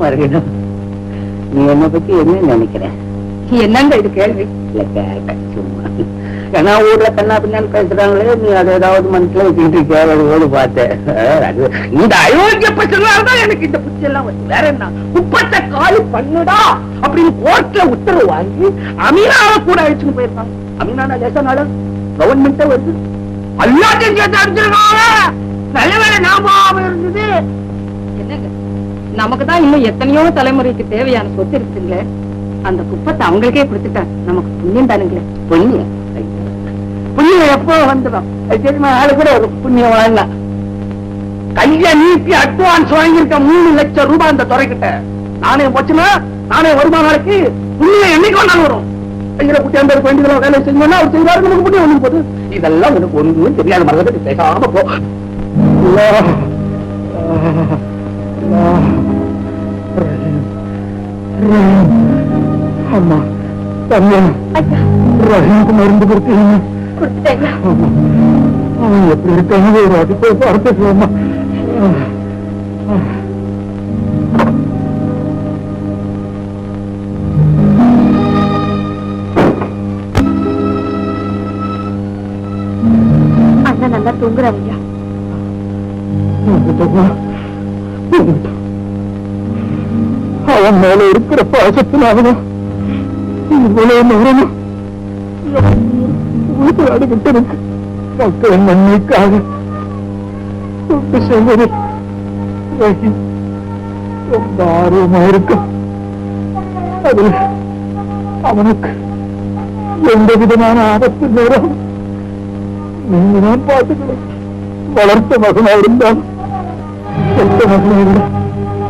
மறுகணம் நீ என்ன பத்தி என்ன நினைக்கிற? என்னங்க இது கேள்வி? இல்ல கேட்டேன் சும்மா. ஏன்னா ஊர்ல கண்ணா பின்னான்னு பேசுறாங்களே நீ அதை ஏதாவது மனசுல வச்சுக்கிட்டு கேவலோடு பார்த்தேன் இந்த அயோக்கிய பசங்களாலதான் எனக்கு இந்த புத்தி எல்லாம் வேற என்ன? குப்பத்தை காலி பண்ணுடா அப்படின்னு கோர்ட்ல உத்தரவு வாங்கி அமீனாவை கூட அழிச்சுன்னு போயிருக்காங்க அமீனான லேசனால கவர்மெண்ட்டே வருது. எல்லாத்தையும் சேர்த்து அடிச்சிருக்காங்க நல்ல வேலை ஞாபகம் இருந்தது. என்னங்க? நமக்கு தான் இன்னும் எத்தனையோ தலைமுறைக்கு தேவையான சொத்து இருக்குங்களே அந்த குப்பத்தை அவங்களுக்கே கொடுத்துட்டா நமக்கு புண்ணியம் தானுங்களே. புண்ணியம். புண்ணியம் எப்போ வந்துடும்? தெரியுமா? ஆளு கூட ஒரு புண்ணியம் வாங்கலாம். கைய நீட்டி அட்வான்ஸ் வாங்கியிருக்க மூணு லட்சம் ரூபாய் அந்த துறைக்கிட்ட. நானே போச்சுன்னா நானே வருமான நாளைக்கு? புண்ணியம் என்னைக்கு வந்தாலும் வரும். கையில குட்டி அந்த வேலை செஞ்சோம்னா அவர் செய்வாரு நமக்கு புண்ணியம் ஒண்ணு போகுது இதெல்லாம் உனக்கு ஒண்ணும் தெரியாத மாதிரி பேசாம போ. Rahim. Amma. Tanya. Rahim kemarin seperti ini. Seperti ya ya ya ayah. Amma. Amma ya berikan ya Rahim. Anak-anak tunggu Rahim ya. Tunggu, tunggu. Tunggu, tunggu. அவன் மேல இருக்கிற பாசத்தினாலதான் இவ்வளவு நேரமும் ஊசலாடிக்கிட்டு இருக்கு மக்கள் நன்மைக்காக தொண்டு செய்வது ரஹீம் ரொம்ப ஆர்வமா இருக்கும் அது அவனுக்கு எந்த விதமான ஆபத்து நேரம் நீங்க தான் பார்த்துக்கணும் வளர்த்த மகனா இருந்தால் எந்த மகனை விட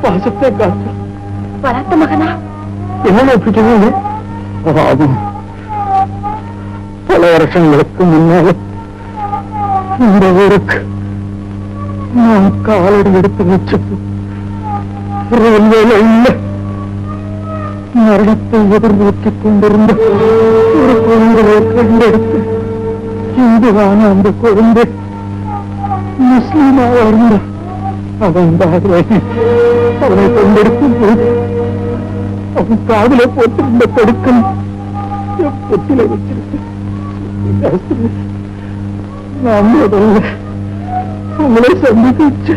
பாசத்தை காத்து வளர்த்த மகனா? என்ன பிடிக்கவே அதுவும் பல வருஷங்களுக்கு முன்னால இந்த ஊருக்கு நான் காலடி எடுத்து வச்சது ரயில்வேல இல்லை. மரணத்தை எதிர்நோக்கிக் கொண்டிருந்த ஒரு குழந்தையை கண்டெடுத்து இந்துவான அந்த குழந்தை முஸ்லீமாக இருந்த அவன் தான் அவனை கொண்டெடுக்கும் போது அவன் காதுல போட்டிருந்த படுக்கம் என் பொட்டில வச்சிருக்கேன் நான் முதல்ல உங்களை சந்திச்சு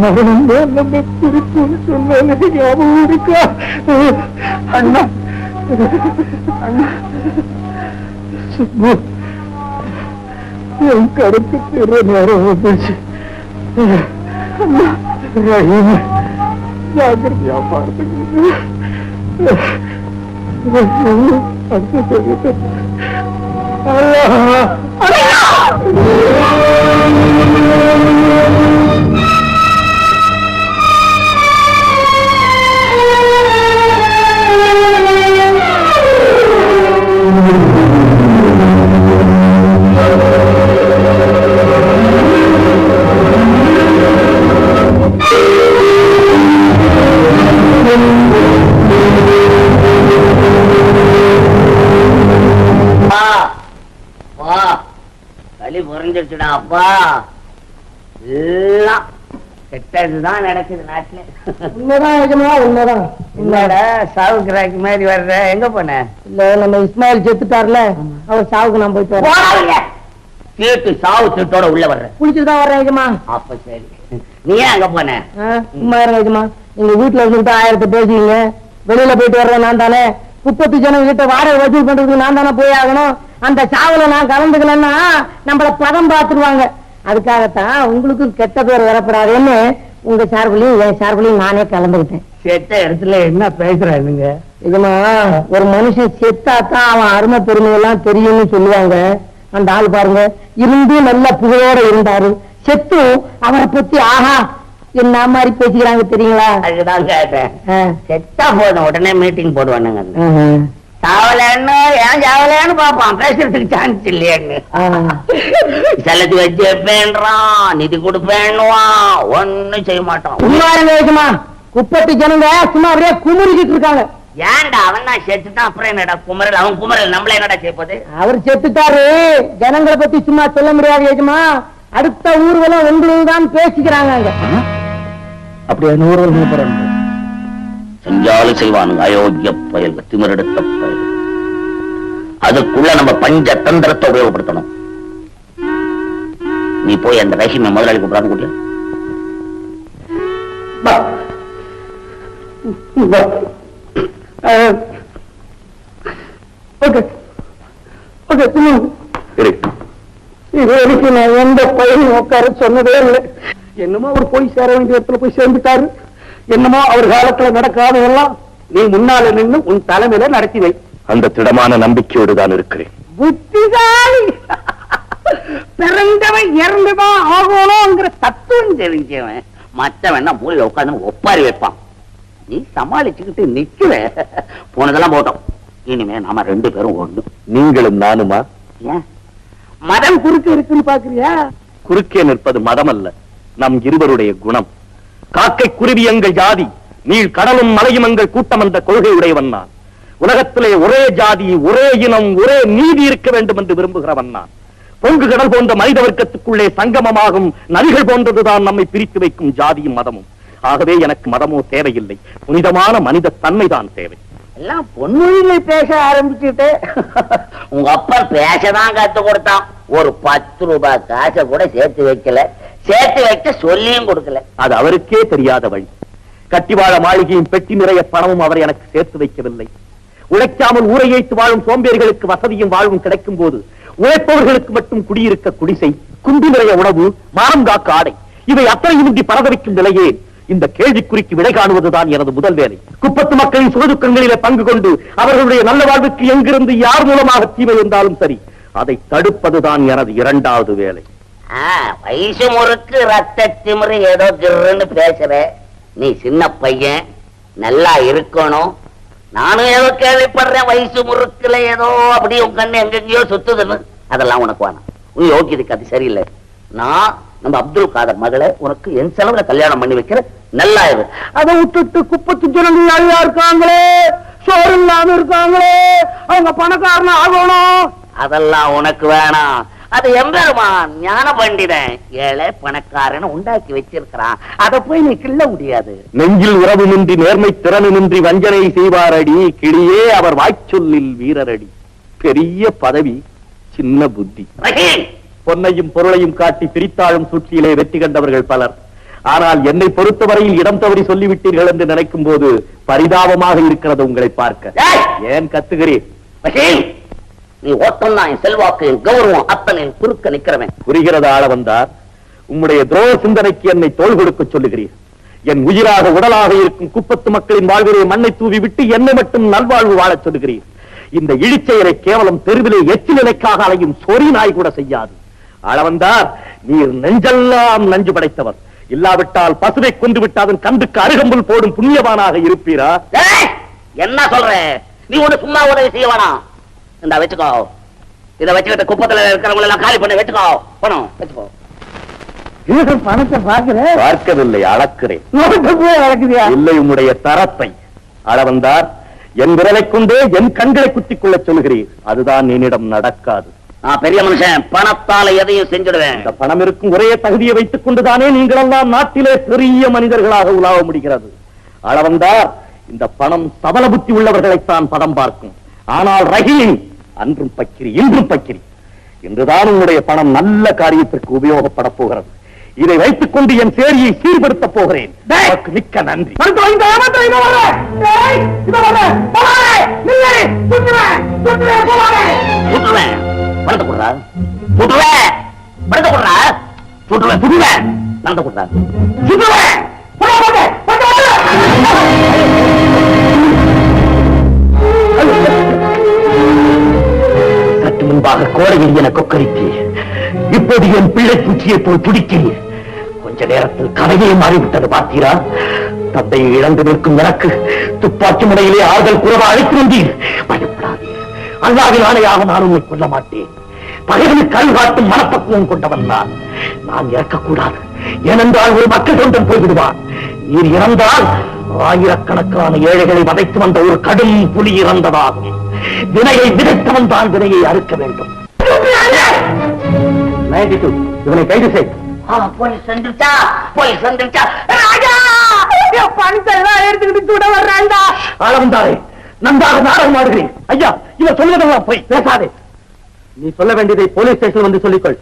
மரணம் தான் நம்ம பிரிப்புன்னு சொன்னாலே ஞாபகம் இருக்கா? அண்ணா. அண்ணா. சும்மா என் கருத்து தெரிய நேரம் வந்துச்சு அண்ணா. ஜாக்கிரதையா ஜாகிரதையா பார்த்துக்கணும் அடுத்த சொல்லிட்டு களி புரிஞ்சிருச்சுடா அப்பா. எல்லாம் கெட்டதுதான் நடக்குது நாட்டுல. உண்மைதான் நிஜமா உண்மைதான். என்னடா சாவு கிராக்கி மாதிரி வர்ற? எங்க போன? இல்ல நம்ம இஸ்மாயில் செத்துட்டார்ல. அவர் சாவுக்கு நான் போயிட்டு வரேன். கேட்டு சாவு சீட்டோட உள்ள வர்ற. குளிச்சுட்டு தான் நிஜமா. அப்ப சரி. நீ ஏன் அங்க போன? சும்மா இருங்க நீங்க வீட்டுல இருந்துட்டு ஆயிரத்தை பேசுவீங்க. வெளியில போயிட்டு வர்றேன் நான் தானே. முப்பத்து ஜனம் கிட்ட வாடகை வசூல் பண்றதுக்கு நான் தானே போய் ஆகணும். அந்த சாவுல நான் கலந்துக்கலன்னா நம்மள பதம் பார்த்துருவாங்க. அதுக்காகத்தான் உங்களுக்கும் கெட்ட பேர் வரப்படாதுன்னு உங்க சார்புலையும் என் சார்புலையும் நானே கலந்துக்கிட்டேன். செத்த இடத்துல என்ன பேசுறானுங்க இதுமா ஒரு மனுஷன் செத்தாத்தான் அவன் அருமை பெருமை எல்லாம் தெரியும்னு சொல்லுவாங்க. அந்த ஆள் பாருங்க இருந்து நல்ல புகழோட இருந்தாரு. செத்தும் அவரை பத்தி ஆஹா என்ன மாதிரி பேசிக்கிறாங்க தெரியுங்களா? அதுக்குதான் கேட்டேன். செத்தா போதும் உடனே மீட்டிங் போடுவானுங்க. சாவலன்னு ஏன் சாவலன்னு பாப்பான் பேசுறதுக்கு சான்ஸ் இல்லையான்னு. செலத்து வச்சு வைப்பேன்றான் நிதி கொடுப்பேன்னுவான் ஒண்ணும் செய்ய மாட்டான். உண்மையானங்க இருக்குமா குப்பத்து ஜனங்க சும்மா அப்படியே குமுறிக்கிட்டு இருக்காங்க. ஏன்டா அவன் தான் செத்துட்டான். அப்புறம் என்னடா குமரல் அவன் குமரல் நம்மள என்னடா செய்யப்போது அவர் செத்துட்டாரு. ஜனங்களை பத்தி சும்மா சொல்ல முடியாது ஏஜமா அடுத்த ஊர்வலம் உங்களுக்கு தான் பேசிக்கிறாங்க அங்க. அப்படியே? நூறு போறேன் செஞ்சாலும் செய்வானுங்க. அயோக்கிய பயல் திமிரெடுத்த பயல் அதுக்குள்ள நம்ம பஞ்ச தந்திரத்தை உபயோகப்படுத்தணும். நீ போய் அந்த ரஹீமை முதலாளி கூப்பிடாம கூட்டிய எந்த பையனும் உட்கார சொன்னதே இல்லை. என்னமோ அவர் போய் சேர வேண்டிய இடத்துல போய் சேர்ந்துட்டாரு. என்னமோ அவர் காலத்துல நடக்காததெல்லாம் நீ முன்னால நின்னு உன் தலைமையில நடத்தி வை. அந்த திடமான நம்பிக்கையோடு தான் இருக்கிறேன். புத்திசாலி. பிறந்தவன் இறந்துதான் ஆகணுங்கிற தத்துவம் தெரிஞ்சவன். மற்றவன் மூலையில உட்கார்ந்து ஒப்பாரி வைப்பான். நீ சமாளிச்சுக்கிட்டு நிக்கிற. போனதெல்லாம் போட்டோம் இனிமே நாம ரெண்டு பேரும் ஒண்ணு. நீங்களும் நானுமா? ஏன்? மதம் குறுக்க இருக்குன்னு பாக்குறியா? குறுக்கே நிற்பது மதம் அல்ல நம் இருவருடைய குணம். காக்கை குருவி எங்கள் ஜாதி நீள் கடலும் மலையும் எங்கள் கூட்டம் அந்த கொள்கை உடையவன் நான். உலகத்திலே ஒரே ஜாதி ஒரே இனம் ஒரே நீதி இருக்க வேண்டும் என்று விரும்புகிறவன் நான். பொங்கு கடல் போன்ற மனித வர்க்கத்துக்குள்ளே சங்கமமாகும் நதிகள் போன்றதுதான் நம்மை பிரித்து வைக்கும் ஜாதியும் மதமும். ஆகவே எனக்கு மதமோ தேவையில்லை. புனிதமான மனித தன்மைதான் தேவை. எல்லாம் பொன்மொழியில பேச ஆரம்பிச்சுட்டு உங்க அப்பா பேசதான் கத்து கொடுத்தான். ஒரு பத்து ரூபாய் காசை கூட சேர்த்து வைக்கல. சேர்த்து வைக்க சொல்லியும் கொடுக்கல. அது அவருக்கே தெரியாத வழி. கட்டிவாழ மாளிகையும் பெட்டி நிறைய பணமும் அவர் எனக்கு சேர்த்து வைக்கவில்லை. உழைக்காமல் ஊரை ஏற்று வாழும் சோம்பேறிகளுக்கு வசதியும் வாழ்வும் கிடைக்கும் போது உழைப்பவர்களுக்கு மட்டும் குடியிருக்க குடிசை குண்டு நிறைய உணவு மானம் காக்க ஆடை இவை அத்தனையுமின்றி பரதவிக்கும் நிலையே இந்த கேள்விக்குறிக்கு விடை காணுவதுதான் எனது முதல் வேலை. குப்பத்து மக்களின் சுகதுக்கங்களிலே பங்கு கொண்டு அவர்களுடைய நல்ல வாழ்வுக்கு எங்கிருந்து யார் மூலமாக தீமை இருந்தாலும் சரி அதை தடுப்பதுதான் எனது இரண்டாவது வேலை. வயசு முறுக்கு ரத்த திமிரு ஏதோ கிருன்னு பேசுற. நீ சின்ன பையன் நல்லா இருக்கணும். நானும் ஏதோ கேள்விப்படுறேன் வயசு முறுக்குல ஏதோ அப்படி உன் கண்ணு எங்கெங்கயோ சுத்துதுன்னு. அதெல்லாம் உனக்கு வேணாம். உன் யோகியதுக்கு அது சரியில்லை. நான் நம்ம அப்துல் காதர் மகளை உனக்கு என் செலவுல கல்யாணம் பண்ணி வைக்கிற நல்லா இரு அதை விட்டுட்டு குப்பத்து ஜனங்கள் அழியா இருக்காங்களே? சோறு இல்லாம இருக்காங்களே? அவங்க பணக்காரன் ஆகணும்? அதெல்லாம் உனக்கு வேணாம். அது எம்பெருமான் ஞான பண்டிதன் ஏழை பணக்காரன் உண்டாக்கி வச்சிருக்கிறான். அதை போய் நீ கிள்ள முடியாது. நெஞ்சில் உறவுமின்றி நேர்மை திறனுமின்றி வஞ்சனை செய்வாரடி கிளியே அவர் வாய்ச்சொல்லில் வீரரடி. பெரிய பதவி சின்ன புத்தி. பொன்னையும் பொருளையும் காட்டி பிரித்தாளும் சூழ்ச்சியிலே வெற்றி கண்டவர்கள் பலர். ஆனால் என்னை பொறுத்தவரையில் இடம் தவறி சொல்லிவிட்டீர்கள் என்று நினைக்கும் போது பரிதாபமாக இருக்கிறது உங்களை பார்க்க! ஏன் கத்துகிறேன் நீ ஓட்டம் தான் என் செல்வாக்கு என் கௌரவம் அத்தனை குறுக்க நிக்கிறவன் புரிகிறது ஆள வந்தார். உம்முடைய துரோக சிந்தனைக்கு என்னை தோள் கொடுக்க சொல்லுகிறீர். என் உயிராக உடலாக இருக்கும் குப்பத்து மக்களின் வாழ்விலே மண்ணை தூவி விட்டு என்னை மட்டும் நல்வாழ்வு வாழச் சொல்லுகிறீர். இந்த இழிச்செயலை கேவலம் தெருவிலே எச்சில் நிலைக்காக அலையும் சொறி நாய் கூட செய்யாது. அளவந்தார் நீர் நெஞ்செல்லாம் நஞ்சு படைத்தவர். இல்லாவிட்டால் பசுவை கொண்டு விட்டு அதன் கண்டுக்கு அருகம்புல் போடும் புண்ணியவானாக இருப்பீரா! என்ன சொல்ற? நீ ஒண்ணு சும்மா உதவி செய்ய வேணாம். இந்த வச்சுக்கோ. இத வச்சுக்கிட்ட குப்பத்துல இருக்கிறவங்க எல்லாம் காலி பண்ணி வச்சுக்கோ. பணம் வச்சுக்கோ. பணத்தை பாக்குற பார்க்கவில்லை அளக்கிறேன். இல்லை உம்முடைய தரத்தை. அளவந்தார் என் விரலை கொண்டே என் கண்களை குத்திக் கொள்ளச் சொல்கிறீர் அதுதான் என்னிடம் நடக்காது. நான் பெரிய மனுஷன் பணத்தால எதையும் செஞ்சுடுவேன். இந்த பணம் இருக்கும் ஒரே தகுதியை வைத்துக் கொண்டுதானே நீங்களெல்லாம் நாட்டிலே பெரிய மனிதர்களாக உலாவ முடிகிறது. அளவந்தார் இந்த பணம் சபல புத்தி உள்ளவர்களைத்தான் பதம் பார்க்கும். ஆனால் ரஹீம் அன்றும் பக்கிரி இன்றும் பக்கிரி. இன்றுதான் உங்களுடைய பணம் நல்ல காரியத்திற்கு உபயோகப்பட போகிறது. இதை வைத்துக் கொண்டு என் சேரியை சீர்படுத்தப் போகிறேன். மிக்க நன்றி. கொடுறா? சுட்டுவேன் சுடுவேன் முன்பாக கோடையில் என கொக்கரித்தீர் இப்போது என் பிள்ளை பூச்சியை போல் துடிக்கிறீர். கொஞ்ச நேரத்தில் கதையே மாறிவிட்டது பார்த்தீரா தந்தையை இழந்து நிற்கும் எனக்கு துப்பாக்கி முனையிலே ஆறுதல் குறவா அழைத்திருந்தீர். பயப்படாதீர். அல்லாவின் ஆணையாக நான் உன்னை கொல்ல மாட்டேன். பகைவனுக்கு கல் காட்டும் மனப்பக்குவம் கொண்டவன் நான். நான் இறக்கக்கூடாது. ஏனென்றால் ஒரு மக்கள் சொந்தம் போய்விடுவான் நீர் இறந்தால் ஆயிரக்கணக்கான ஏழைகளை வதைத்து வந்த ஒரு கடும் புலி இறந்ததாகும். வினையை விதைத்தவன் தான் வினையை அறுக்க வேண்டும். 92, இவனை கைது செய். போய் சென்றுச்சா போய் சென்றுச்சா ராஜா என் பணத்தை எல்லாம் எடுத்துக்கிட்டு கூட வர்றான்டா. ஆளவந்தாரே நன்றாக நாடகம் ஆடுகிறேன். ஐயா இவன் சொல்வதெல்லாம் போய் பேசாதே. நீ சொல்ல வேண்டியதை போலீஸ் ஸ்டேஷன் வந்து சொல்லிக்கொள்.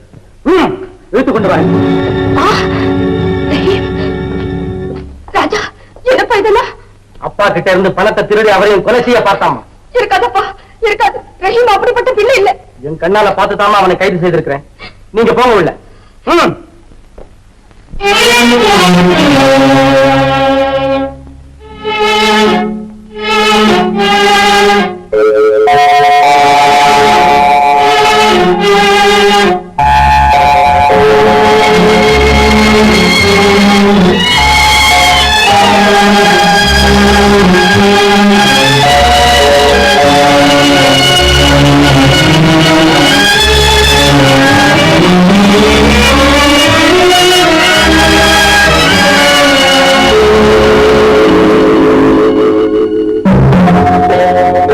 ம். இழுத்துக் கொண்டு வரேன். ராஜா என்னப்பா இதெல்லாம்? அப்பா கிட்ட இருந்து பணத்தை திருடி அவரையும் கொலை செய்ய பார்த்தாமா? இருக்காதப்பா இருக்காது. ரஹீம் அப்படிப்பட்ட பிள்ளை இல்ல. என் கண்ணால பார்த்து அவனை கைது செய்திருக்கிறேன். நீங்க போங்க உள்ள.